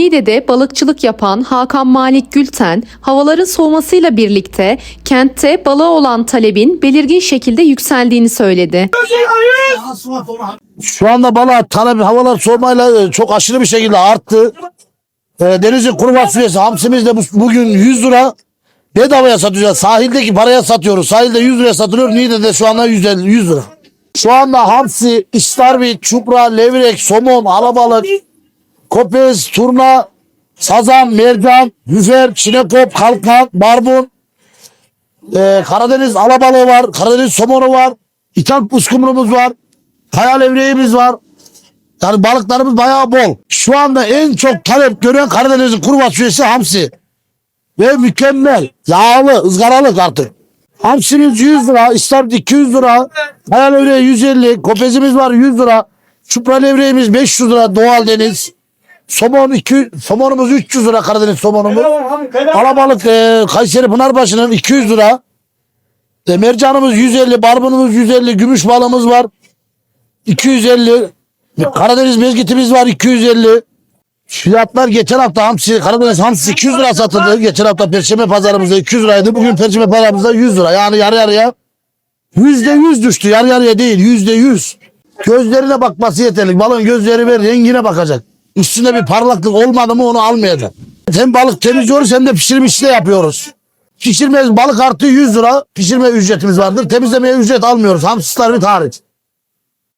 Niğde'de balıkçılık yapan Hakan Malik Gülten, havaların soğumasıyla birlikte kentte balığa olan talebin belirgin şekilde yükseldiğini söyledi. Şu anda balığa talep havalar soğumayla e, çok aşırı bir şekilde arttı. E, denizin kuru fasulyesi hamsimiz de bu- bugün 100 lira bedavaya satacağız. Sahildeki paraya satıyoruz. Sahilde 100 liraya satılıyor. Niğde'de şu anda 150 100 lira. Şu anda hamsi, istarvit, çupra, levrek, somon, alabalık, kopez, turna, sazan, mercan, hüfer, çinekop, kalkan, barbun, e, Karadeniz alabalığı var, Karadeniz somonu var, İthal uskumrumuz var, kaya levreğimiz var. Yani balıklarımız bayağı bol. Şu anda en çok talep gören Karadeniz'in kuru fasulyesi hamsi. Ve mükemmel. Yağlı, ızgaralık artık. Hamsimiz 100 lira, istavrit 200 lira, kaya levreği 150, kopezimiz var 100 lira, çupra levreğimiz 500 lira doğal deniz. Somon 2, somonumuz 300 lira Karadeniz somonumuz. Alabalık e, Kayseri Pınarbaşı'nın 200 lira. E, mercanımız 150, barbunumuz 150, gümüş balımız var. 250. Karadeniz mezgitimiz var 250. Fiyatlar geçen hafta hamsi, Karadeniz hamsi 200 lira satıldı. Geçen hafta Perşembe pazarımızda 200 liraydı. Bugün Perşembe pazarımızda 100 lira. Yani yarı yarıya. Yüzde yüz düştü. Yarı yarıya değil. Yüzde yüz. Gözlerine bakması yeterli. Balığın gözleri ver rengine bakacak. Üstünde bir parlaklık olmadı mı onu almayacak. Hem balık temizliyoruz hem de pişirme işi de yapıyoruz. Pişirme balık artı 100 lira pişirme ücretimiz vardır. Temizlemeye ücret almıyoruz. Hamsisler bir hariç.